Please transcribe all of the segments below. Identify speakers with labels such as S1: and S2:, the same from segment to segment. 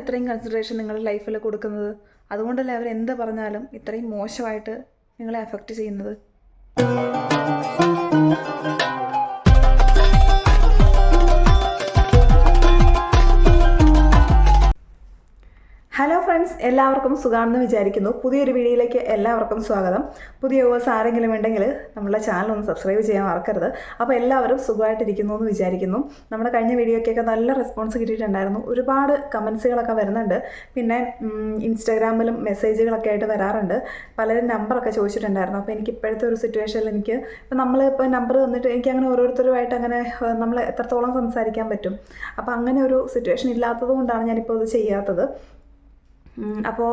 S1: ഇത്രയും കൺസിഡറേഷൻ നിങ്ങളുടെ ലൈഫിൽ കൊടുക്കുന്നത്? അതുകൊണ്ടല്ലേ അവർ എന്ത് പറഞ്ഞാലും ഇത്രയും മോശമായിട്ട് നിങ്ങളെ അഫക്റ്റ് ചെയ്യുന്നത്? ഫ്രണ്ട്സ് എല്ലാവർക്കും സുഖമാണെന്ന് വിചാരിക്കുന്നു. പുതിയൊരു വീഡിയോയിലേക്ക് എല്ലാവർക്കും സ്വാഗതം. പുതിയ വ്യൂവേഴ്സ് ആരെങ്കിലും ഉണ്ടെങ്കിൽ നമ്മുടെ ചാനൽ ഒന്ന് സബ്സ്ക്രൈബ് ചെയ്യാൻ മറക്കരുത്. അപ്പോൾ എല്ലാവരും സുഖമായിട്ടിരിക്കുന്നു എന്ന് വിചാരിക്കുന്നു. നമ്മുടെ കഴിഞ്ഞ വീഡിയോയ്ക്കൊക്കെ നല്ല റെസ്പോൺസ് കിട്ടിയിട്ടുണ്ടായിരുന്നു. ഒരുപാട് കമൻസുകളൊക്കെ വരുന്നുണ്ട്. പിന്നെ ഇൻസ്റ്റാഗ്രാമിലും മെസ്സേജുകളൊക്കെ ആയിട്ട് വരാറുണ്ട്. പലരും നമ്പറൊക്കെ ചോദിച്ചിട്ടുണ്ടായിരുന്നു. അപ്പോൾ എനിക്ക് ഇപ്പോഴത്തെ ഒരു സിറ്റുവേഷനിൽ എനിക്ക് ഇപ്പം നമ്മൾ ഇപ്പോൾ നമ്പർ തന്നിട്ട് എനിക്ക് അങ്ങനെ ഓരോരുത്തരുമായിട്ട് അങ്ങനെ നമ്മൾ എത്രത്തോളം സംസാരിക്കാൻ പറ്റും. അപ്പോൾ അങ്ങനെ ഒരു സിറ്റുവേഷൻ ഇല്ലാത്തത് കൊണ്ടാണ് ഞാനിപ്പോൾ ഇത് ചെയ്യാത്തത്. അപ്പോൾ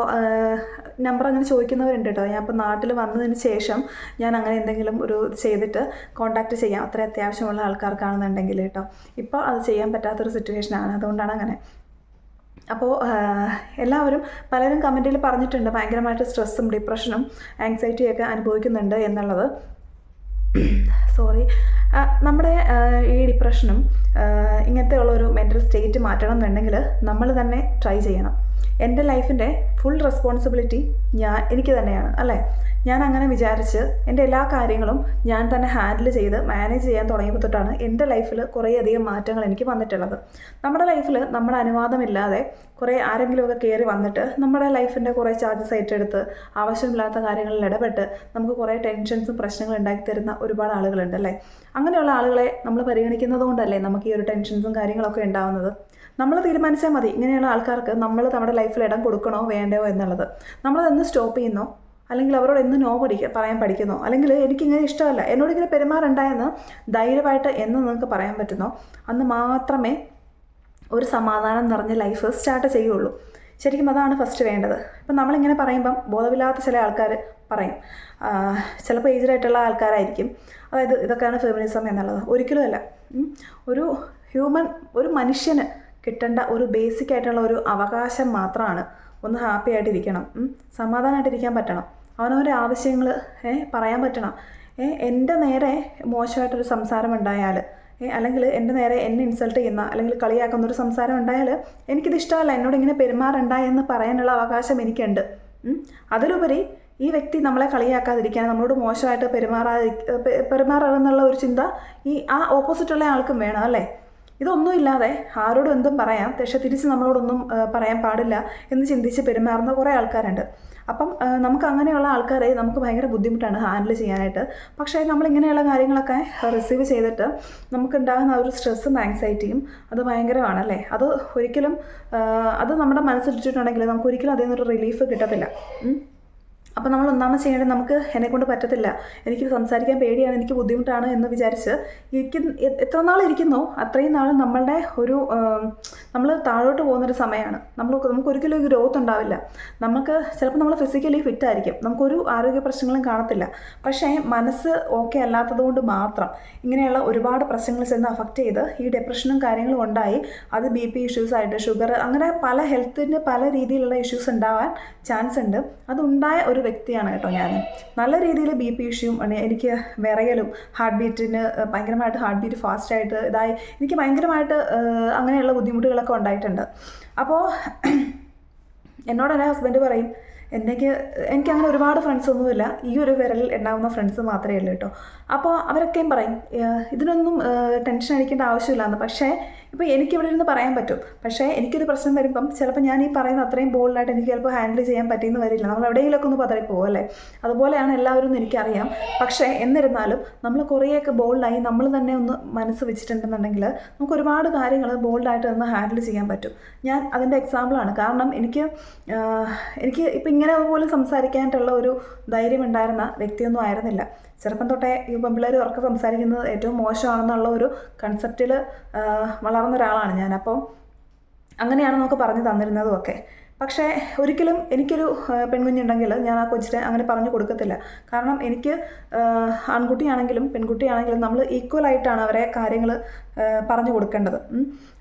S1: നമ്പർ അങ്ങനെ ചോദിക്കുന്നവരുണ്ട് കേട്ടോ ഞാൻ ഇപ്പോൾ നാട്ടിൽ വന്നതിന് ശേഷം ഞാൻ അങ്ങനെ എന്തെങ്കിലും ഒരു ചെയ്തിട്ട് കോൺടാക്റ്റ് ചെയ്യാം. അത്ര അത്യാവശ്യമുള്ള ആൾക്കാർക്കാണെന്നുണ്ടെങ്കിൽ കേട്ടോ. ഇപ്പോൾ അത് ചെയ്യാൻ പറ്റാത്തൊരു സിറ്റുവേഷനാണ് അതുകൊണ്ടാണ് അങ്ങനെ. അപ്പോൾ എല്ലാവരും പലരും കമന്റിൽ പറഞ്ഞിട്ടുണ്ട്. ഭയങ്കരമായിട്ട് സ്ട്രെസ്സും ഡിപ്രഷനും ആങ്സൈറ്റിയൊക്കെ അനുഭവിക്കുന്നുണ്ട് എന്നുള്ളത്. സോറി നമ്മുടെ ഈ ഡിപ്രഷനും ഇങ്ങനത്തെ ഇങ്ങനത്തെ ഉള്ളൊരു മെന്റൽ സ്റ്റേറ്റ് മാറ്റണം എന്നുണ്ടെങ്കിൽ നമ്മൾ തന്നെ ട്രൈ ചെയ്യണം. എന്റെ ലൈഫിന്റെ ഫുൾ റെസ്പോൺസിബിലിറ്റി ഞാൻ എനിക്ക് തന്നെയാണ് അല്ലേ? ഞാൻ അങ്ങനെ വിചാരിച്ച് എന്റെ എല്ലാ കാര്യങ്ങളും ഞാൻ തന്നെ ഹാൻഡിൽ ചെയ്ത് മാനേജ് ചെയ്യാൻ തുടങ്ങിയപ്പോൾ തൊട്ടാണ് എന്റെ ലൈഫിൽ കുറേയധികം മാറ്റങ്ങൾ എനിക്ക് വന്നിട്ടുള്ളത്. നമ്മുടെ ലൈഫിൽ നമ്മുടെ അനുവാദമില്ലാതെ കുറേ ആരെങ്കിലുമൊക്കെ കയറി വന്നിട്ട് നമ്മുടെ ലൈഫിന്റെ കുറേ ചാർജസ് ഏറ്റെടുത്ത് ആവശ്യമില്ലാത്ത കാര്യങ്ങളിൽ ഇടപെട്ട് നമുക്ക് കുറേ ടെൻഷൻസും പ്രശ്നങ്ങളും ഉണ്ടാക്കി തരുന്ന ഒരുപാട് ആളുകളുണ്ട് അല്ലേ? അങ്ങനെയുള്ള ആളുകളെ നമ്മൾ പരിഗണിക്കുന്നതുകൊണ്ടല്ലേ നമുക്ക് ഈ ഒരു ടെൻഷൻസും കാര്യങ്ങളൊക്കെ ഉണ്ടാവുന്നത്? നമ്മൾ തീരുമാനിച്ചാൽ മതി. ഇങ്ങനെയുള്ള ആൾക്കാർക്ക് നമ്മൾ നമ്മുടെ ലൈഫിൽ ഇടം കൊടുക്കണോ വേണ്ടയോ എന്നുള്ളത്. നമ്മളതെന്ന് സ്റ്റോപ്പ് ചെയ്യുന്നോ? അല്ലെങ്കിൽ അവരോട് എന്ന് നോ പഠിക്കുക പറയാൻ പഠിക്കുന്നോ? അല്ലെങ്കിൽ എനിക്കിങ്ങനെ ഇഷ്ടമല്ല. എന്നോട് ഇങ്ങനെ പെരുമാറുണ്ടായെന്ന് ധൈര്യമായിട്ട് എന്ന് നിങ്ങൾക്ക് പറയാൻ പറ്റുന്നോ. അന്ന് മാത്രമേ ഒരു സമാധാനം നിറഞ്ഞ ലൈഫ് സ്റ്റാർട്ട് ചെയ്യുള്ളൂ. ശരിക്കും അതാണ് ഫസ്റ്റ് വേണ്ടത്. ഇപ്പം നമ്മളിങ്ങനെ പറയുമ്പം ബോധമില്ലാത്ത ചില ആൾക്കാർ പറയും. ചിലപ്പോൾ ഏജ്ഡ് ആയിട്ടുള്ള ആൾക്കാരായിരിക്കും. അതായത് ഇതൊക്കെയാണ് ഫെമിനിസം എന്നുള്ളത്. ഒരിക്കലുമല്ല. ഒരു ഹ്യൂമൻ ഒരു മനുഷ്യന് കിട്ടേണ്ട ഒരു ബേസിക് ആയിട്ടുള്ള ഒരു അവകാശം മാത്രമാണ്. ഒന്ന് ഹാപ്പി ആയിട്ടിരിക്കണം. സമാധാനമായിട്ടിരിക്കാൻ പറ്റണം. അവനവന്റെ ആവശ്യങ്ങൾ പറയാൻ പറ്റണം. എന്റെ നേരെ മോശമായിട്ടൊരു സംസാരം ഉണ്ടായാൽ അല്ലെങ്കിൽ എന്റെ നേരെ എന്നെ ഇൻസൾട്ട് ചെയ്യുന്ന അല്ലെങ്കിൽ കളിയാക്കുന്ന ഒരു സംസാരം ഉണ്ടായാൽ എനിക്കിത് ഇഷ്ടമല്ല. എന്നോട് ഇങ്ങനെ പെരുമാറണ്ട എന്ന് പറയാനുള്ള അവകാശം എനിക്കുണ്ട്. അതിലുപരി ഈ വ്യക്തി നമ്മളെ കളിയാക്കാതിരിക്കാൻ നമ്മളോട് മോശമായിട്ട് പെരുമാറാതി പെരുമാറണമെന്നുള്ള ഒരു ചിന്ത ഈ ആ ഓപ്പോസിറ്റുള്ള ആൾക്കും വേണം അല്ലേ? ഇതൊന്നുമില്ലാതെ ആരോടും എന്തും പറയാം പക്ഷെ തിരിച്ച് നമ്മളോടൊന്നും പറയാൻ പാടില്ല എന്ന് ചിന്തിച്ച് പെരുമാറുന്ന കുറേ ആൾക്കാരുണ്ട്. അപ്പം നമുക്ക് അങ്ങനെയുള്ള ആൾക്കാരെ നമുക്ക് ഭയങ്കര ബുദ്ധിമുട്ടാണ് ഹാൻഡിൽ ചെയ്യാനായിട്ട്. പക്ഷേ നമ്മളിങ്ങനെയുള്ള കാര്യങ്ങളൊക്കെ റിസീവ് ചെയ്തിട്ട് നമുക്കുണ്ടാകുന്ന ഒരു സ്ട്രെസ്സും ആങ്സൈറ്റിയും അത് ഭയങ്കരമാണ് അല്ലേ? അത് ഒരിക്കലും അത് നമ്മുടെ മനസ്സിലിട്ടിട്ടുണ്ടെങ്കിൽ നമുക്ക് ഒരിക്കലും അതിൽ നിന്നൊരു റിലീഫ് കിട്ടത്തില്ല. അപ്പോൾ നമ്മൾ ഒന്നാമത് ചെയ്യേണ്ടത് നമുക്ക് എന്നെക്കൊണ്ട് പറ്റത്തില്ല. എനിക്ക് സംസാരിക്കാൻ പേടിയാണ് എനിക്ക് ബുദ്ധിമുട്ടാണ് എന്ന് വിചാരിച്ച് ഇരിക്കുന്ന എത്ര നാൾ ഇരിക്കുന്നോ അത്രയും നാൾ നമ്മളുടെ ഒരു നമ്മൾ താഴോട്ട് പോകുന്നൊരു സമയമാണ്. നമ്മൾ നമുക്ക് ഒരിക്കലും ഒരു ഗ്രോത്ത് ഉണ്ടാവില്ല. നമുക്ക് ചിലപ്പോൾ നമ്മൾ ഫിസിക്കലി ഫിറ്റ് ആയിരിക്കും. നമുക്കൊരു ആരോഗ്യ പ്രശ്നങ്ങളും കാണത്തില്ല. പക്ഷേ മനസ്സ് ഓക്കെ അല്ലാത്തതുകൊണ്ട് മാത്രം ഇങ്ങനെയുള്ള ഒരുപാട് പ്രശ്നങ്ങൾ ചെന്ന് അഫക്റ്റ് ചെയ്ത് ഈ ഡെപ്രഷനും കാര്യങ്ങളും ഉണ്ടായി അത് ബി പി ഇഷ്യൂസ് ആയിട്ട് ഷുഗർ അങ്ങനെ പല ഹെൽത്തിന്റെ പല രീതിയിലുള്ള ഇഷ്യൂസ് ഉണ്ടാവാൻ ചാൻസ് ഉണ്ട്. അതുണ്ടായ ഒരു വ്യക്തിയാണ് കേട്ടോ ഞാൻ. നല്ല രീതിയിൽ ബി പി ഇഷ്യൂവും എനിക്ക് വിറയലും ഹാർട്ട് ബീറ്റിന് ഭയങ്കരമായിട്ട് ഹാർട്ട് ബീറ്റ് ഫാസ്റ്റായിട്ട് ഇതായി എനിക്ക് ഭയങ്കരമായിട്ട് അങ്ങനെയുള്ള ബുദ്ധിമുട്ടുകളൊക്കെ ഉണ്ടായിട്ടുണ്ട്. അപ്പോൾ എന്നോട് എന്റെ ഹസ്ബൻഡ് പറയും എനിക്ക് എനിക്ക് അങ്ങനെ ഒരുപാട് ഫ്രണ്ട്സ് ഒന്നുമില്ല. ഈ ഒരു വിരലിൽ ഉണ്ടാകുന്ന ഫ്രണ്ട്സ് മാത്രമേ ഉള്ളൂ കേട്ടോ. അപ്പോൾ അവരൊക്കെയും പറയും ഇതിനൊന്നും ടെൻഷൻ അടിക്കേണ്ട ആവശ്യമില്ലാന്ന്. പക്ഷേ ഇപ്പോൾ എനിക്ക് ഇവിടെ ഇരുന്ന് പറയാൻ പറ്റും. പക്ഷേ എനിക്കൊരു പ്രശ്നം വരുമ്പം ചിലപ്പോൾ ഞാൻ ഈ പറയുന്ന അത്രയും ബോൾഡായിട്ട് എനിക്ക് ചിലപ്പോൾ ഹാൻഡിൽ ചെയ്യാൻ പറ്റിയെന്ന് വരില്ല. നമ്മൾ എവിടെയെങ്കിലുമൊക്കെ ഒന്ന് പതറി പോകും അല്ലേ? അതുപോലെയാണ് എല്ലാവരും എന്ന് എനിക്കറിയാം. പക്ഷേ എന്നിരുന്നാലും നമ്മൾ കുറേയൊക്കെ ബോൾഡായി നമ്മൾ തന്നെ ഒന്ന് മനസ്സ് വെച്ചിട്ടുണ്ടെന്നുണ്ടെങ്കിൽ നമുക്ക് ഒരുപാട് കാര്യങ്ങൾ ബോൾഡായിട്ട് നിന്ന് ഹാൻഡിൽ ചെയ്യാൻ പറ്റും. ഞാൻ അതിന്റെ എക്സാമ്പിളാണ് കാരണം എനിക്ക് എനിക്ക് ഇപ്പം ഇങ്ങനെ പോലും സംസാരിക്കാനായിട്ടുള്ള ഒരു ധൈര്യം ഉണ്ടായിരുന്ന വ്യക്തിയൊന്നും ആയിരുന്നില്ല. ചെറുപ്പം തൊട്ടേ ഈ പെൺപിള്ളേർ ഉറക്കെ സംസാരിക്കുന്നത് ഏറ്റവും മോശമാണെന്നുള്ള ഒരു കൺസെപ്റ്റിൽ വളർന്ന ഒരാളാണ് ഞാൻ. അപ്പം അങ്ങനെയാണ് നമുക്ക് പറഞ്ഞു തന്നിരുന്നതും ഒക്കെ പക്ഷേ ഒരിക്കലും എനിക്കൊരു പെൺകുഞ്ഞുണ്ടെങ്കിൽ ഞാൻ ആ കൊച്ചിനെ അങ്ങനെ പറഞ്ഞു കൊടുക്കത്തില്ല. കാരണം എനിക്ക് ആൺകുട്ടിയാണെങ്കിലും പെൺകുട്ടിയാണെങ്കിലും നമ്മൾ ഈക്വലായിട്ടാണ് അവരെ കാര്യങ്ങൾ പറഞ്ഞു കൊടുക്കേണ്ടത്.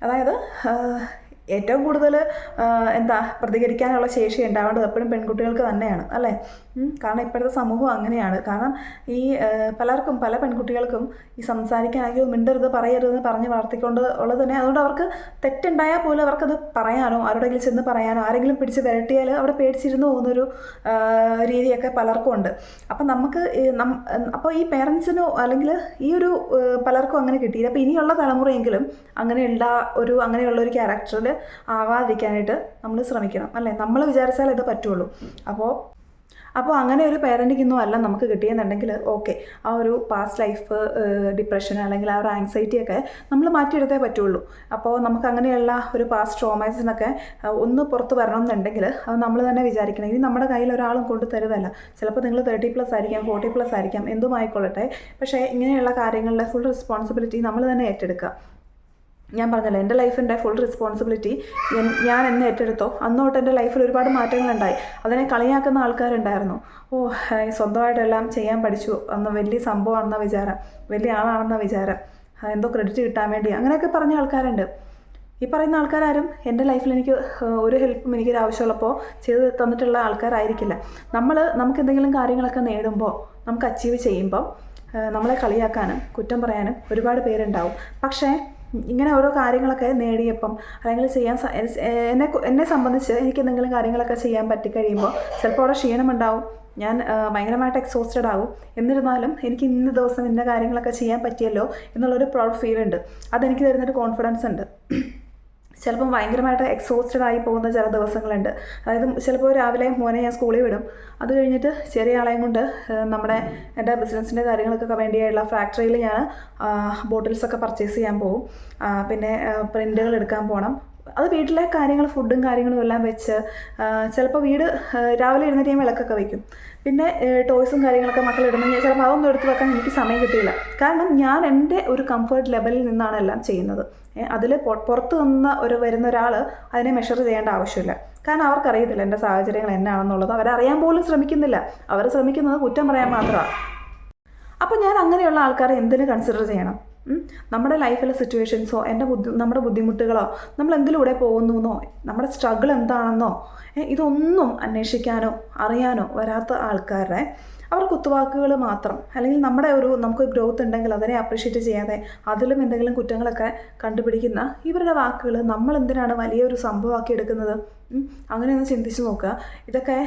S1: അതായത് ഏറ്റവും കൂടുതൽ എന്താ പ്രതികരിക്കാനുള്ള ശേഷി ഉണ്ടാവേണ്ടത് എപ്പോഴും പെൺകുട്ടികൾക്ക് തന്നെയാണ് അല്ലേ? കാരണം ഇപ്പോഴത്തെ സമൂഹം അങ്ങനെയാണ്. കാരണം ഈ പലർക്കും പല പെൺകുട്ടികൾക്കും ഈ സംസാരിക്കാൻ അയ്യോ മിണ്ടരുത് പറയരുത് പറഞ്ഞ് വളർത്തിക്കൊണ്ട് ഉള്ളത് തന്നെ. അതുകൊണ്ട് അവർക്ക് തെറ്റുണ്ടായാൽ പോലും അവർക്കത് പറയാനോ ആരോടെങ്കിലും ചെന്ന് പറയാനോ ആരെങ്കിലും പിടിച്ച് വിരട്ടിയാൽ അവിടെ പേടിച്ചിരുന്ന് പോകുന്നൊരു രീതിയൊക്കെ പലർക്കും ഉണ്ട്. അപ്പം നമുക്ക് അപ്പോൾ ഈ പേരൻസിനോ അല്ലെങ്കിൽ ഈ ഒരു പലർക്കും അങ്ങനെ കിട്ടിയില്ല അപ്പോൾ ഇനിയുള്ള തലമുറയെങ്കിലും അങ്ങനെയുള്ള ഒരു അങ്ങനെയുള്ള ഒരു ക്യാരക്ടറിൽ ആവാതിരിക്കാനായിട്ട് നമ്മൾ ശ്രമിക്കണം അല്ലേ? നമ്മൾ വിചാരിച്ചാൽ ഇത് പറ്റുള്ളൂ. അപ്പോൾ അപ്പോൾ അങ്ങനെ ഒരു പാരന്റിംഗ് അല്ല നമുക്ക് കിട്ടിയെന്നുണ്ടെങ്കിൽ ഓക്കെ ആ ഒരു പാസ്റ്റ് ലൈഫ് ഡിപ്രഷൻ അല്ലെങ്കിൽ ആ ഒരു ആങ്സൈറ്റി ഒക്കെ നമ്മൾ മാറ്റിയെടുത്തേ പറ്റുള്ളൂ. അപ്പോൾ നമുക്ക് അങ്ങനെയുള്ള ഒരു പാസ്റ്റ് ട്രോമൈസിനൊക്കെ ഒന്ന് പുറത്ത് വരണം എന്നുണ്ടെങ്കിൽ അത് നമ്മൾ തന്നെ വിചാരിക്കണം. ഇനി നമ്മുടെ കയ്യിൽ ഒരാളും കൊണ്ട് തരുതല്ല ചിലപ്പോൾ നിങ്ങൾ തേർട്ടി പ്ലസ് ആയിരിക്കാം ഫോർട്ടി പ്ലസ് ആയിരിക്കാം എന്തും ആയിക്കൊള്ളട്ടെ. പക്ഷേ ഇങ്ങനെയുള്ള കാര്യങ്ങളുടെ ഫുൾ റെസ്പോൺസിബിലിറ്റി നമ്മൾ തന്നെ ഏറ്റെടുക്കുക. ഞാൻ പറഞ്ഞല്ലോ എന്റെ ലൈഫിന്റെ ഫുൾ റെസ്പോൺസിബിലിറ്റി ഞാൻ എന്നെ ഏറ്റെടുത്തോ? അന്നോട്ട് എന്റെ ലൈഫിൽ ഒരുപാട് മാറ്റങ്ങളുണ്ടായി. അതിനെ കളിയാക്കുന്ന ആൾക്കാരുണ്ടായിരുന്നു. ഓ സ്വന്തമായിട്ടെല്ലാം ചെയ്യാൻ പഠിച്ചു അന്ന് വലിയ സംഭവമാണെന്ന വിചാരം. വലിയ ആളാണെന്ന വിചാരം. എന്തോ ക്രെഡിറ്റ് കിട്ടാൻ വേണ്ടി. അങ്ങനെയൊക്കെ പറഞ്ഞ ആൾക്കാരുണ്ട്. ഈ പറയുന്ന ആൾക്കാരും എന്റെ ലൈഫിൽ എനിക്ക് ഒരു ഹെൽപ്പും എനിക്കൊരു ആവശ്യമുള്ളപ്പോൾ ചെയ്ത് തന്നിട്ടുള്ള ആൾക്കാരായിരിക്കില്ല. നമ്മൾ നമുക്ക് എന്തെങ്കിലും കാര്യങ്ങളൊക്കെ നേടുമ്പോൾ നമുക്ക് അച്ചീവ് ചെയ്യുമ്പോൾ നമ്മളെ കളിയാക്കാനും കുറ്റം പറയാനും ഒരുപാട് പേരുണ്ടാവും. പക്ഷേ ഇങ്ങനെ ഓരോ കാര്യങ്ങളൊക്കെ നേടിയപ്പം അല്ലെങ്കിൽ ചെയ്യാൻ എന്നെ എന്നെ സംബന്ധിച്ച് എനിക്ക് എന്തെങ്കിലും കാര്യങ്ങളൊക്കെ ചെയ്യാൻ പറ്റിക്കഴിയുമ്പോൾ ചിലപ്പോൾ അവിടെ ക്ഷീണമുണ്ടാവും. ഞാൻ ഭയങ്കരമായിട്ട് എക്സോസ്റ്റഡ് ആകും എന്നിരുന്നാലും എനിക്ക് ഇന്ന ദിവസം ഇന്ന കാര്യങ്ങളൊക്കെ ചെയ്യാൻ പറ്റിയല്ലോ എന്നുള്ളൊരു പ്രൗഡ് ഫീൽ ഉണ്ട്. അതെനിക്ക് തരുന്നൊരു കോൺഫിഡൻസ് ഉണ്ട്. ചിലപ്പം ഭയങ്കരമായിട്ട് എക്സോസ്റ്റഡ് ആയി പോകുന്ന ചില ദിവസങ്ങളുണ്ട്. അതായത് ചിലപ്പോൾ രാവിലെ മോനെ ഞാൻ സ്കൂളിൽ വിടും. അത് കഴിഞ്ഞിട്ട് ചെറിയ ആളെയും കൊണ്ട് നമ്മുടെ എന്റെ ബിസിനസ്സിന്റെ കാര്യങ്ങൾക്കൊക്കെ വേണ്ടിയുള്ള ഫാക്ടറിയിൽ ഞാൻ ബോട്ടിൽസൊക്കെ പർച്ചേസ് ചെയ്യാൻ പോകും. പിന്നെ പ്രിന്റുകൾ എടുക്കാൻ പോകണം അത് വീട്ടിലെ കാര്യങ്ങൾ ഫുഡും കാര്യങ്ങളും എല്ലാം വെച്ച് ചിലപ്പോൾ വീട് രാവിലെ എഴുന്നേറ്റ് ഞാൻ വിളക്കൊക്കെ വയ്ക്കും പിന്നെ ടോയ്സും കാര്യങ്ങളൊക്കെ മക്കൾ ഞാൻ ചിലപ്പോൾ അതൊന്നും എടുത്ത് വെക്കാൻ എനിക്ക് സമയം കിട്ടിയില്ല. കാരണം ഞാൻ എന്റെ ഒരു കംഫർട്ട് ലെവലിൽ നിന്നാണ് എല്ലാം ചെയ്യുന്നത്. അതിൽ പുറത്ത് നിന്ന് ഒരു വരുന്ന ഒരാൾ അതിനെ മെഷർ ചെയ്യേണ്ട ആവശ്യമില്ല. കാരണം അവർക്കറിയത്തില്ല എന്റെ സാഹചര്യങ്ങൾ എന്നാണെന്നുള്ളത്. അവരറിയാൻ പോലും ശ്രമിക്കുന്നില്ല. അവർ ശ്രമിക്കുന്നത് കുറ്റം പറയാൻ മാത്രമാണ്. അപ്പോൾ ഞാൻ അങ്ങനെയുള്ള ആൾക്കാരെ എന്തിനു കൺസിഡർ ചെയ്യണം? നമ്മുടെ ലൈഫിലെ സിറ്റുവേഷൻസോ എന്റെ ബുദ്ധി നമ്മുടെ ബുദ്ധിമുട്ടുകളോ നമ്മൾ എന്തിലൂടെ പോകുന്നുവെന്നോ നമ്മുടെ സ്ട്രഗിൾ എന്താണെന്നോ ഇതൊന്നും അന്വേഷിക്കാനോ അറിയാനോ വരാത്ത ആൾക്കാരുടെ അവർ കുത്തുവാക്കുകൾ മാത്രം. അല്ലെങ്കിൽ നമ്മുടെ ഒരു നമുക്ക് ഗ്രോത്ത് ഉണ്ടെങ്കിൽ അതിനെ അപ്രീഷിയേറ്റ് ചെയ്യാതെ അതിലും എന്തെങ്കിലും കുറ്റങ്ങളൊക്കെ കണ്ടുപിടിക്കുന്ന ഇവരുടെ വാക്കുകൾ നമ്മൾ എന്തിനാണ് വലിയൊരു സംഭവമാക്കി എടുക്കുന്നത്? അങ്ങനെയൊന്ന് ചിന്തിച്ച് നോക്കുക. ഇതൊക്കെ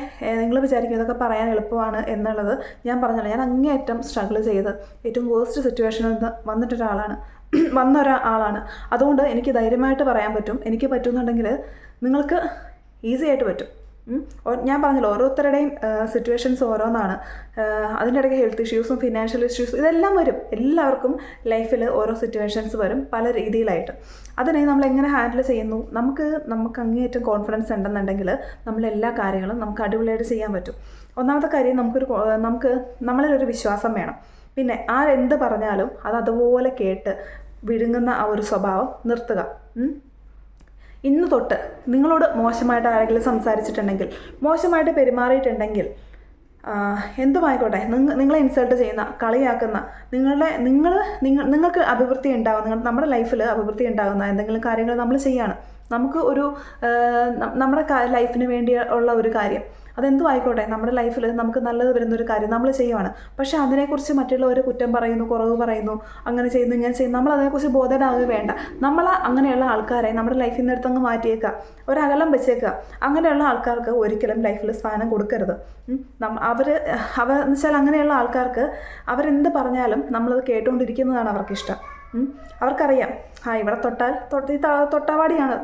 S1: നിങ്ങൾ വിചാരിക്കും ഇതൊക്കെ പറയാൻ എളുപ്പമാണ് എന്നുള്ളത് ഞാൻ പറഞ്ഞല്ലോ. ഞാൻ അങ്ങേയറ്റം സ്ട്രഗിൾ ചെയ്ത് ഏറ്റവും വേസ്റ്റ് സിറ്റുവേഷനിൽ നിന്ന് വന്നിട്ടൊരാളാണ്. വന്ന ഒരാളാണ് അതുകൊണ്ട് എനിക്ക് ധൈര്യമായിട്ട് പറയാൻ പറ്റും. എനിക്ക് പറ്റുന്നുണ്ടെങ്കിൽ നിങ്ങൾക്ക് ഈസി ആയിട്ട് പറ്റും. ഞാൻ പറഞ്ഞല്ലോ ഓരോരുത്തരുടെയും സിറ്റുവേഷൻസ് ഓരോന്നാണ്. അതിന്റെ ഇടയ്ക്ക് ഹെൽത്ത് ഇഷ്യൂസും ഫിനാൻഷ്യൽ ഇഷ്യൂസും ഇതെല്ലാം വരും. എല്ലാവർക്കും ലൈഫിൽ ഓരോ സിറ്റുവേഷൻസ് വരും പല രീതിയിലായിട്ട്. അതിനെ നമ്മൾ എങ്ങനെ ഹാൻഡിൽ ചെയ്യുന്നു? നമുക്ക് നമുക്ക് അങ്ങേയറ്റം കോൺഫിഡൻസ് ഉണ്ടെന്നുണ്ടെങ്കിൽ നമ്മൾ എല്ലാ കാര്യങ്ങളും നമുക്ക് അടിപൊളിയായിട്ട് ചെയ്യാൻ പറ്റും. ഒന്നാമത്തെ കാര്യം നമുക്കൊരു നമുക്ക് നമ്മളിലൊരു വിശ്വാസം വേണം. പിന്നെ ആരെന്ത് പറഞ്ഞാലും അത് അതുപോലെ കേട്ട് വിഴുങ്ങുന്ന ആ ഒരു സ്വഭാവം നിർത്തുക. ഇന്ന് തൊട്ട് നിങ്ങളോട് മോശമായിട്ട് ആരെങ്കിലും സംസാരിച്ചിട്ടുണ്ടെങ്കിൽ മോശമായിട്ട് പെരുമാറിയിട്ടുണ്ടെങ്കിൽ എന്തുമായിക്കോട്ടെ നിങ്ങൾ നിങ്ങളെ ഇൻസൾട്ട് ചെയ്യുന്ന കളിയാക്കുന്ന നിങ്ങളുടെ നിങ്ങൾ നിങ്ങൾ നിങ്ങൾക്ക് അഭിവൃദ്ധി ഉണ്ടാകുന്ന നമ്മുടെ ലൈഫിൽ അഭിവൃദ്ധി ഉണ്ടാകുന്ന എന്തെങ്കിലും കാര്യങ്ങൾ നമ്മൾ ചെയ്യാണ്. നമുക്ക് ഒരു നമ്മുടെ ലൈഫിന് വേണ്ടി ഉള്ള ഒരു കാര്യം. അതെന്തും ആയിക്കോട്ടെ നമ്മുടെ ലൈഫിൽ നമുക്ക് നല്ലത് വരുന്ന ഒരു കാര്യം നമ്മൾ ചെയ്യുവാണ്. പക്ഷേ അതിനെക്കുറിച്ച് മറ്റുള്ളവർ കുറ്റം പറയുന്നു കുറവ് പറയുന്നു അങ്ങനെ ചെയ്യുന്നു ഇങ്ങനെ ചെയ്യുന്നു നമ്മൾ അതിനെക്കുറിച്ച് വേണ്ട. നമ്മൾ അങ്ങനെയുള്ള ആൾക്കാരെ നമ്മുടെ ലൈഫിൽ നിന്ന് എടുത്തങ്ങ് മാറ്റിയേക്കുക ഒരകലം വെച്ചേക്കുക. അങ്ങനെയുള്ള ആൾക്കാർക്ക് ഒരിക്കലും ലൈഫിൽ സ്ഥാനം കൊടുക്കരുത്. അവർ അവർ എന്ന് വെച്ചാൽ അങ്ങനെയുള്ള ആൾക്കാർക്ക് അവരെന്ത് പറഞ്ഞാലും നമ്മളത് കേട്ടുകൊണ്ടിരിക്കുന്നതാണ് അവർക്കിഷ്ടം. അവർക്കറിയാം. ആ ഇവിടെ തൊട്ടാൽ തൊട്ട് ഈ തൊട്ടാവാടിയാണ്.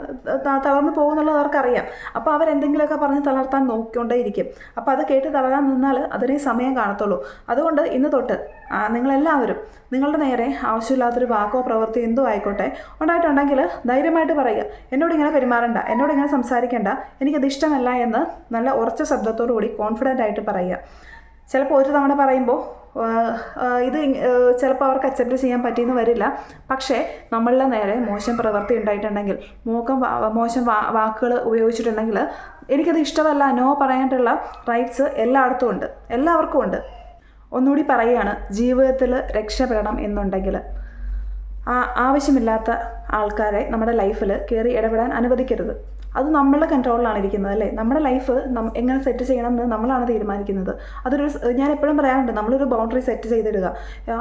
S1: തളർന്നു പോകുന്നുള്ളത് അവർക്കറിയാം. അപ്പോൾ അവരെന്തെങ്കിലുമൊക്കെ പറഞ്ഞ് തളർത്താൻ നോക്കിക്കൊണ്ടേയിരിക്കും. അപ്പോൾ അത് കേട്ട് തളരാൻ നിന്നാൽ അതിനെ സമയം കാണത്തുള്ളൂ. അതുകൊണ്ട് ഇന്ന് തൊട്ട് നിങ്ങളെല്ലാവരും നിങ്ങളുടെ നേരെ ആവശ്യമില്ലാത്തൊരു വാക്കോ പ്രവൃത്തിയോ എന്തോ ആയിക്കോട്ടെ. ഉണ്ടായിട്ടുണ്ടെങ്കിൽ ധൈര്യമായിട്ട് പറയുക. എന്നോട് ഇങ്ങനെ പെരുമാറണ്ട. എന്നോട് ഇങ്ങനെ സംസാരിക്കേണ്ട. എനിക്കത് ഇഷ്ടമല്ല എന്ന് നല്ല ഉറച്ച ശബ്ദത്തോടു കൂടി കോൺഫിഡന്റ് ആയിട്ട് പറയുക. ചിലപ്പോൾ ഒരു തവണ പറയുമ്പോൾ ഇത് ചിലപ്പോൾ അവർക്ക് അക്സെപ്റ്റ് ചെയ്യാൻ പറ്റിയെന്ന് വരില്ല. പക്ഷേ നമ്മളുടെ നേരെ മോശം പ്രവൃത്തി ഉണ്ടായിട്ടുണ്ടെങ്കിൽ മോക്കം മോശം വാക്കുകൾ ഉപയോഗിച്ചിട്ടുണ്ടെങ്കിൽ എനിക്കത് ഇഷ്ടമല്ല നോ പറയാനുള്ള റൈറ്റ്സ് എല്ലായിടത്തും ഉണ്ട്. എല്ലാവർക്കും ഉണ്ട്. ഒന്നുകൂടി പറയുകയാണ് ജീവിതത്തിൽ രക്ഷപ്പെടണം എന്നുണ്ടെങ്കിൽ. ആവശ്യമില്ലാത്ത ആൾക്കാരെ നമ്മുടെ ലൈഫിൽ കയറി ഇടപെടാൻ അനുവദിക്കരുത്. അത് നമ്മളുടെ കൺട്രോളിലാണ് ഇരിക്കുന്നത് അല്ലേ? നമ്മുടെ ലൈഫ് എങ്ങനെ സെറ്റ് ചെയ്യണം എന്ന് നമ്മളാണ് തീരുമാനിക്കുന്നത്. അതൊരു ഞാൻ എപ്പോഴും പറയാറുണ്ട് നമ്മളൊരു ബൗണ്ടറി സെറ്റ് ചെയ്തിടുക.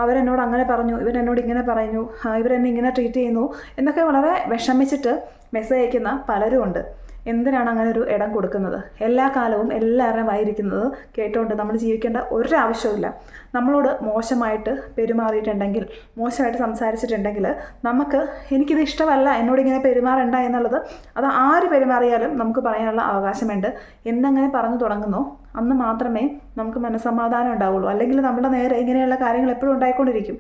S1: അവരെന്നോട് അങ്ങനെ പറഞ്ഞു ഇവരെന്നോട് ഇങ്ങനെ പറഞ്ഞു ഇവരെന്നെ ഇങ്ങനെ ട്രീറ്റ് ചെയ്യുന്നു എന്നൊക്കെ വളരെ വിഷമിച്ചിട്ട് മെസ്സേജ് അയക്കുന്ന പലരും ഉണ്ട്. എന്തിനാണ് അങ്ങനെ ഒരു ഇടം കൊടുക്കുന്നത്? എല്ലാ കാലവും എല്ലാവരുടെയും വായിരിക്കുന്നത് കേട്ടുകൊണ്ട് നമ്മൾ ജീവിക്കേണ്ട ഒരു ആവശ്യവുമില്ല നമ്മളോട് മോശമായിട്ട് പെരുമാറിയിട്ടുണ്ടെങ്കിൽ മോശമായിട്ട് സംസാരിച്ചിട്ടുണ്ടെങ്കിൽ നമുക്ക് എനിക്കിത് ഇഷ്ടമല്ല എന്നോട് ഇങ്ങനെ പെരുമാറണ്ട എന്നുള്ളത് അത് ആര് പെരുമാറിയാലും നമുക്ക് പറയാനുള്ള അവകാശമുണ്ട്. എന്നങ്ങനെ പറഞ്ഞു തുടങ്ങുന്നു അന്ന് മാത്രമേ നമുക്ക് മനസ്സമാധാനം ഉണ്ടാവുള്ളൂ. അല്ലെങ്കിൽ നമ്മുടെ നേരെ ഇങ്ങനെയുള്ള കാര്യങ്ങൾ എപ്പോഴും ഉണ്ടായിക്കൊണ്ടിരിക്കും.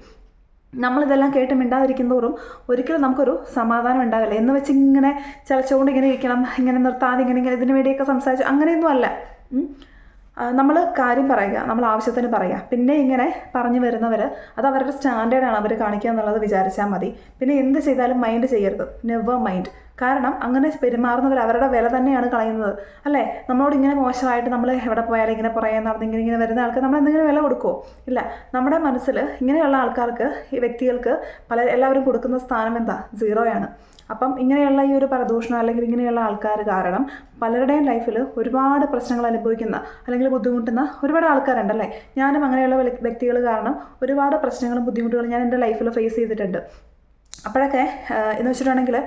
S1: നമ്മളിതെല്ലാം കേട്ട് മിണ്ടാതിരിക്കും തോറും ഒരിക്കലും നമുക്കൊരു സമാധാനം ഉണ്ടാവില്ല. എന്ന് വെച്ച് ഇങ്ങനെ ചലച്ചുകൊണ്ട് ഇങ്ങനെ ഇരിക്കണം ഇങ്ങനെ നിർത്താതെ ഇങ്ങനെ ഇങ്ങനെ ഇതിനു വേണ്ടിയൊക്കെ സംസാരിച്ചു അങ്ങനെയൊന്നും അല്ല. നമ്മൾ കാര്യം പറയുക നമ്മൾ ആവശ്യത്തിന് പറയുക. പിന്നെ ഇങ്ങനെ പറഞ്ഞു വരുന്നവർ അത് അവരുടെ സ്റ്റാൻഡേർഡാണ് അവർ കാണിക്കുക എന്നുള്ളത് വിചാരിച്ചാൽ മതി. പിന്നെ എന്ത് ചെയ്താലും മൈൻഡ് ചെയ്യരുത്. നെവർ മൈൻഡ് കാരണം അങ്ങനെ പെരുമാറുന്നവർ അവരുടെ വില തന്നെയാണ് കളയുന്നത്. അല്ലേ? നമ്മളോട് ഇങ്ങനെ മോശമായിട്ട് നമ്മൾ എവിടെ പോയാലും ഇങ്ങനെ പറയാൻ നടന്ന് ഇങ്ങനെ ഇങ്ങനെ വരുന്ന ആൾക്ക് നമ്മൾ എന്തെങ്കിലും വില കൊടുക്കുമോ ഇല്ല. നമ്മുടെ മനസ്സിൽ ഇങ്ങനെയുള്ള ആൾക്കാർക്ക് ഈ വ്യക്തികൾക്ക് പല എല്ലാവരും കൊടുക്കുന്ന സ്ഥാനം എന്താ? സീറോയാണ് അപ്പം ഇങ്ങനെയുള്ള ഈ ഒരു പ്രദൂഷണം അല്ലെങ്കിൽ ഇങ്ങനെയുള്ള ആൾക്കാർ കാരണം പലരുടെയും ലൈഫിൽ ഒരുപാട് പ്രശ്നങ്ങൾ അനുഭവിക്കുന്ന അല്ലെങ്കിൽ ബുദ്ധിമുട്ടുന്ന ഒരുപാട് ആൾക്കാരുണ്ടല്ലേ? ഞാനും അങ്ങനെയുള്ള വ്യക്തികൾ കാരണം ഒരുപാട് പ്രശ്നങ്ങളും ബുദ്ധിമുട്ടുകളും ഞാൻ എന്റെ ലൈഫിൽ ഫേസ് ചെയ്തിട്ടുണ്ട്. അപ്പോഴൊക്കെ എന്ന് വെച്ചിട്ടുണ്ടെങ്കിൽ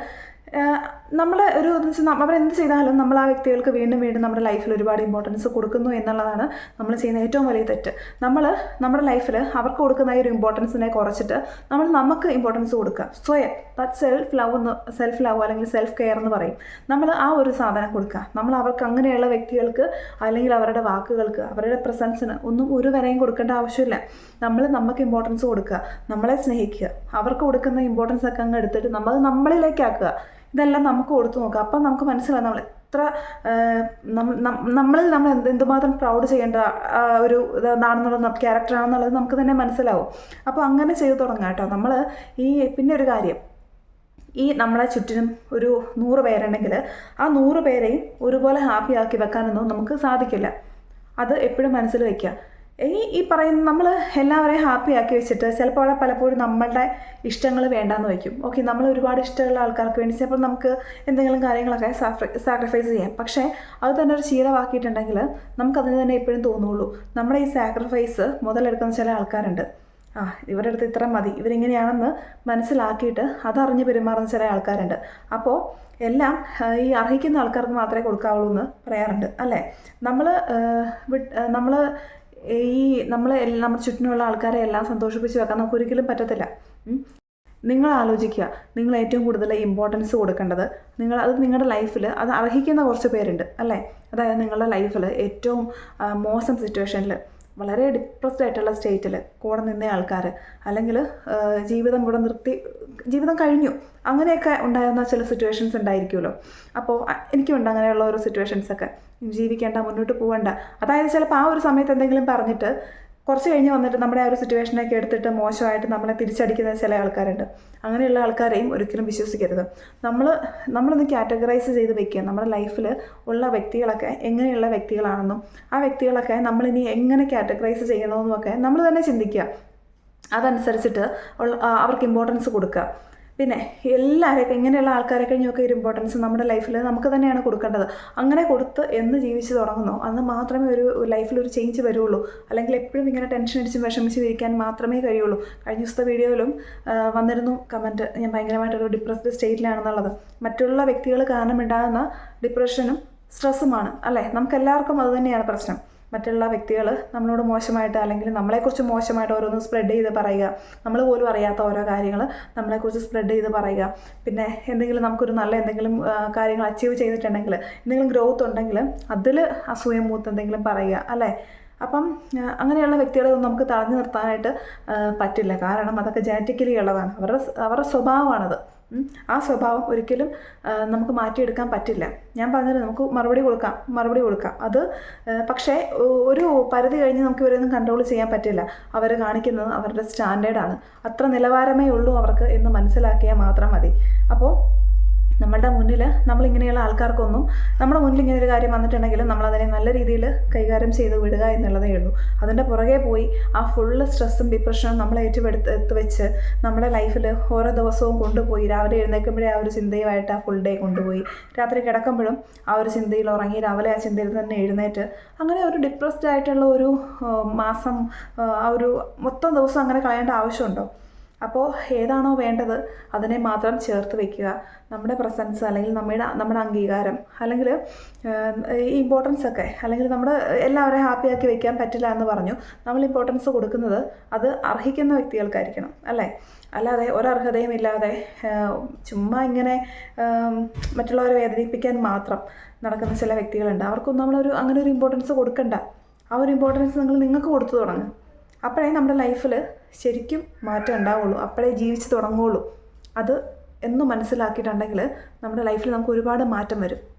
S1: നമ്മൾ ഒരു നമ്മൾ എന്ത് ചെയ്താലും നമ്മൾ ആ വ്യക്തികൾക്ക് വീണ്ടും വീണ്ടും നമ്മുടെ ലൈഫിൽ ഒരുപാട് ഇമ്പോർട്ടൻസ് കൊടുക്കുന്നു എന്നുള്ളതാണ് നമ്മൾ ചെയ്യുന്ന ഏറ്റവും വലിയ തെറ്റ്. നമ്മൾ നമ്മുടെ ലൈഫിൽ അവർക്ക് കൊടുക്കുന്ന ഒരു ഇമ്പോർട്ടൻസിനെ കുറച്ചിട്ട് നമ്മൾ നമുക്ക് ഇമ്പോർട്ടൻസ് കൊടുക്കുക. സ്വയം. ദാറ്റ് സെൽഫ് ലവ് എന്ന് സെൽഫ് ലവ് അല്ലെങ്കിൽ സെൽഫ് കെയർ എന്ന് പറയും. നമ്മൾ ആ ഒരു സാധനം കൊടുക്കുക. നമ്മൾ അവർക്ക് അങ്ങനെയുള്ള വ്യക്തികൾക്ക് അല്ലെങ്കിൽ അവരുടെ വാക്കുകൾക്ക് അവരുടെ പ്രസൻസിന് ഒന്നും ഒരു വരെയും കൊടുക്കേണ്ട ആവശ്യമില്ല. നമ്മൾ നമുക്ക് ഇമ്പോർട്ടൻസ് കൊടുക്കുക. നമ്മളെ സ്നേഹിക്കുക. അവർക്ക് കൊടുക്കുന്ന ഇമ്പോർട്ടൻസ് ഒക്കെ അങ്ങ് എടുത്തിട്ട് നമ്മൾ നമ്മളിലേക്ക് ആക്കുക. ഇതെല്ലാം നമുക്ക് കൊടുത്തു നോക്കാം. അപ്പം നമുക്ക് മനസ്സിലാവും നമ്മൾ എത്ര നമ്മളിൽ നമ്മൾ എന്ത് എന്തുമാത്രം പ്രൗഡ് ചെയ്യേണ്ട ഒരു ഇതാണെന്നുള്ള ക്യാരക്ടറാണെന്നുള്ളത് നമുക്ക് തന്നെ മനസ്സിലാവും. അപ്പോൾ അങ്ങനെ ചെയ്തു തുടങ്ങാം കേട്ടോ. നമ്മൾ ഈ പിന്നെ ഒരു കാര്യം. ഈ നമ്മളെ ചുറ്റിനും ഒരു നൂറ് പേരുണ്ടെങ്കിൽ ആ നൂറ് പേരെയും ഒരുപോലെ ഹാപ്പി ആക്കി വെക്കാനൊന്നും നമുക്ക് സാധിക്കില്ല. അത് എപ്പോഴും മനസ്സിൽ വയ്ക്കുക. ഈ ഈ പറയുന്ന നമ്മൾ എല്ലാവരെയും ഹാപ്പി ആക്കി വെച്ചിട്ട് ചിലപ്പോൾ അവിടെ പലപ്പോഴും നമ്മളുടെ ഇഷ്ടങ്ങൾ വേണ്ടാന്ന് വയ്ക്കും. ഓക്കെ നമ്മൾ ഒരുപാട് ഇഷ്ടമുള്ള ആൾക്കാർക്ക് വേണ്ടി ചിലപ്പോൾ നമുക്ക് എന്തെങ്കിലും കാര്യങ്ങളൊക്കെ സാക്രിഫൈസ് ചെയ്യാം. പക്ഷേ അത് തന്നെ ഒരു ശീലമാക്കിയിട്ടുണ്ടെങ്കിൽ നമുക്കതിന് തന്നെ എപ്പോഴും തോന്നുള്ളൂ. നമ്മുടെ ഈ സാക്രിഫൈസ് മുതലെടുക്കുന്ന ചില ആൾക്കാരുണ്ട്. ആ ഇവരുടെ അടുത്ത് ഇത്ര മതി. ഇവരിങ്ങനെയാണെന്ന് മനസ്സിലാക്കിയിട്ട് അതറിഞ്ഞ് പെരുമാറുന്ന ചില ആൾക്കാരുണ്ട്. അപ്പോൾ എല്ലാം ഈ അർഹിക്കുന്ന ആൾക്കാർക്ക് മാത്രമേ കൊടുക്കാവുള്ളൂ എന്ന് പറയാറുണ്ട്. അല്ലേ? നമ്മൾ നമ്മൾ ഈ നമ്മൾ നമ്മുടെ ചുറ്റിനുള്ള ആൾക്കാരെ എല്ലാം സന്തോഷിപ്പിച്ച് വെക്കാൻ നമുക്ക് ഒരിക്കലും പറ്റത്തില്ല. നിങ്ങൾ ആലോചിക്കുക. നിങ്ങൾ ഏറ്റവും കൂടുതൽ ഇമ്പോർട്ടൻസ് കൊടുക്കേണ്ടത് നിങ്ങൾ അത് നിങ്ങളുടെ ലൈഫിൽ അത് അർഹിക്കുന്ന കുറച്ച് പേരുണ്ട് അല്ലേ? അതായത് നിങ്ങളുടെ ലൈഫിൽ ഏറ്റവും മോശം സിറ്റുവേഷനിൽ വളരെ ഡിപ്രസ്ഡ് ആയിട്ടുള്ള സ്റ്റേറ്റിൽ കൂടെ നിന്ന ആൾക്കാർ അല്ലെങ്കിൽ ജീവിതം കൂടെ നിർത്തി ജീവിതം കഴിഞ്ഞു. അങ്ങനെയൊക്കെ ഉണ്ടായിരുന്ന ചില സിറ്റുവേഷൻസ് ഉണ്ടായിരിക്കുമല്ലോ. അപ്പോൾ എനിക്കുണ്ട് അങ്ങനെയുള്ള ഓരോ സിറ്റുവേഷൻസൊക്കെ ജീവിക്കേണ്ട മുന്നോട്ട് പോകണ്ട അതായത് ചിലപ്പോൾ ആ ഒരു സമയത്ത് എന്തെങ്കിലും പറഞ്ഞിട്ട് കുറച്ച് കഴിഞ്ഞ് വന്നിട്ട് നമ്മുടെ ആ ഒരു സിറ്റുവേഷനൊക്കെ എടുത്തിട്ട് മോശമായിട്ട് നമ്മളെ തിരിച്ചടിക്കുന്ന ചില ആൾക്കാരുണ്ട്. അങ്ങനെയുള്ള ആൾക്കാരെയും ഒരിക്കലും വിശ്വസിക്കരുത്. നമ്മൾ നമ്മളൊന്ന് കാറ്റഗറൈസ് ചെയ്ത് വെക്കുക. നമ്മുടെ ലൈഫിൽ ഉള്ള വ്യക്തികളൊക്കെ എങ്ങനെയുള്ള വ്യക്തികളാണെന്നും ആ വ്യക്തികളൊക്കെ നമ്മളിനി എങ്ങനെ കാറ്റഗറൈസ് ചെയ്യണമെന്നും ഒക്കെ നമ്മൾ തന്നെ ചിന്തിക്കുക. അതനുസരിച്ചിട്ട് അവർക്ക് ഇമ്പോർട്ടൻസ് കൊടുക്കുക. പിന്നെ എല്ലാവരെയൊക്കെ ഇങ്ങനെയുള്ള ആൾക്കാരെ കഴിഞ്ഞൊക്കെ ഒരു ഇമ്പോർട്ടൻസ് നമ്മുടെ ലൈഫിൽ നമുക്ക് തന്നെയാണ് കൊടുക്കേണ്ടത്. അങ്ങനെ കൊടുത്ത് എന്ന് ജീവിച്ച് തുടങ്ങുന്നോ. അന്ന് മാത്രമേ ഒരു ലൈഫിൽ ഒരു ചേഞ്ച് വരുള്ളൂ. അല്ലെങ്കിൽ എപ്പോഴും ഇങ്ങനെ ടെൻഷൻ അടിച്ചും വിഷമിച്ചും ഇരിക്കാൻ മാത്രമേ കഴിയുള്ളൂ. കഴിഞ്ഞ ദിവസത്തെ വീഡിയോയിലും വന്നിരുന്നു കമന്റ് ഞാൻ ഭയങ്കരമായിട്ടൊരു ഡിപ്രസ്ഡ് സ്റ്റേറ്റിലാണെന്നുള്ളത് മറ്റുള്ള വ്യക്തികൾ കാരണം ഉണ്ടാകുന്ന ഡിപ്രഷനും സ്ട്രെസ്സുമാണ് അല്ലേ? നമുക്കെല്ലാവർക്കും അത് തന്നെയാണ് പ്രശ്നം. മറ്റുള്ള വ്യക്തികൾ നമ്മളോട് മോശമായിട്ട് അല്ലെങ്കിൽ നമ്മളെക്കുറിച്ച് മോശമായിട്ട് ഓരോന്ന് സ്പ്രെഡ് ചെയ്ത് പറയുക. നമ്മൾ പോലും അറിയാത്ത ഓരോ കാര്യങ്ങൾ നമ്മളെക്കുറിച്ച് സ്പ്രെഡ് ചെയ്ത് പറയുക. പിന്നെ എന്തെങ്കിലും നമുക്കൊരു നല്ല എന്തെങ്കിലും കാര്യങ്ങൾ അച്ചീവ് ചെയ്തിട്ടുണ്ടെങ്കിൽ എന്തെങ്കിലും ഗ്രോത്ത് ഉണ്ടെങ്കിൽ അതിൽ അസൂയ മൂത്ത് എന്തെങ്കിലും പറയുക അല്ലേ? അപ്പം അങ്ങനെയുള്ള വ്യക്തികളെ നമുക്ക് തടഞ്ഞു നിർത്താനായിട്ട് പറ്റില്ല. കാരണം അതൊക്കെ ജനറ്റിക്കലി ഉള്ളതാണ്. അവരുടെ അവരുടെ സ്വഭാവമാണത്. ആ സ്വഭാവം ഒരിക്കലും നമുക്ക് മാറ്റിയെടുക്കാൻ പറ്റില്ല. ഞാൻ പറഞ്ഞത് നമുക്ക് മറുപടി കൊടുക്കാം മറുപടി കൊടുക്കാം. അത് പക്ഷേ ഒരു പരിധി കഴിഞ്ഞ് നമുക്ക് ഇവരൊന്നും കൺട്രോൾ ചെയ്യാൻ പറ്റില്ല. അവർ കാണിക്കുന്നത് അവരുടെ സ്റ്റാൻഡേർഡാണ് അത്ര നിലവാരമേ ഉള്ളൂ അവർക്ക് എന്ന് മനസ്സിലാക്കിയാൽ മാത്രം മതി. അപ്പോൾ നമ്മളുടെ മുന്നിൽ നമ്മളിങ്ങനെയുള്ള ആൾക്കാർക്കൊന്നും നമ്മുടെ മുന്നിൽ ഇങ്ങനെ ഒരു കാര്യം വന്നിട്ടുണ്ടെങ്കിൽ നമ്മളതിനെ നല്ല രീതിയിൽ കൈകാര്യം ചെയ്ത് വിടുക എന്നുള്ളതേ ഉള്ളൂ. അതിന്റെ പുറകെ പോയി ആ ഫുള്ള് സ്ട്രെസ്സും ഡിപ്രഷനും നമ്മൾ ഏറ്റെടുത്ത് വെച്ച് നമ്മുടെ ലൈഫിൽ ഓരോ ദിവസവും കൊണ്ടുപോയി രാവിലെ എഴുന്നേൽക്കുമ്പോഴേ ആ ഒരു ചിന്തയുമായിട്ട് ആ ഫുൾ ഡേ കൊണ്ടുപോയി. രാത്രി കിടക്കുമ്പോഴും ആ ഒരു ചിന്തയിൽ ഉറങ്ങി രാവിലെ ആ ചിന്തയിൽ തന്നെ എഴുന്നേറ്റ് അങ്ങനെ ഒരു ഡിപ്രസ്ഡ് ആയിട്ടുള്ള ഒരു മാസം ആ ഒരു മൊത്തം ദിവസം അങ്ങനെ കളയേണ്ട ആവശ്യമുണ്ടോ? അപ്പോൾ ഏതാണോ വേണ്ടത് അതിനെ മാത്രം ചേർത്ത് വെക്കുക. നമ്മുടെ പ്രസൻസ് അല്ലെങ്കിൽ നമ്മുടെ നമ്മുടെ അംഗീകാരം അല്ലെങ്കിൽ ഇമ്പോർട്ടൻസ് ഒക്കെ അല്ലെങ്കിൽ നമ്മുടെ എല്ലാവരെയും ഹാപ്പിയാക്കി വെക്കാൻ പറ്റില്ല എന്ന് പറഞ്ഞു നമ്മൾ ഇമ്പോർട്ടൻസ് കൊടുക്കുന്നത് അത് അർഹിക്കുന്ന വ്യക്തികൾക്കായിരിക്കണം അല്ലേ? അല്ലാതെ ഒരർഹതയും ഇല്ലാതെ ചുമ്മാ ഇങ്ങനെ മറ്റുള്ളവരെ വേദനിപ്പിക്കാൻ മാത്രം നടക്കുന്ന ചില വ്യക്തികളുണ്ട്. അവർക്കൊന്നും നമ്മളൊരു അങ്ങനെ ഒരു ഇമ്പോർട്ടൻസ് കൊടുക്കണ്ട. ആ ഒരു ഇമ്പോർട്ടൻസ് നിങ്ങൾ നിങ്ങൾക്ക് കൊടുത്തു തുടങ്ങും. അപ്പോഴേ നമ്മുടെ ലൈഫിൽ ശരിക്കും മാറ്റം ഉണ്ടാവുള്ളൂ. അപ്പോഴേ ജീവിച്ച് തുടങ്ങുള്ളൂ. അത് എന്ന് മനസ്സിലാക്കിയിട്ടുണ്ടെങ്കിൽ നമ്മുടെ ലൈഫിൽ നമുക്ക് ഒരുപാട് മാറ്റം വരും.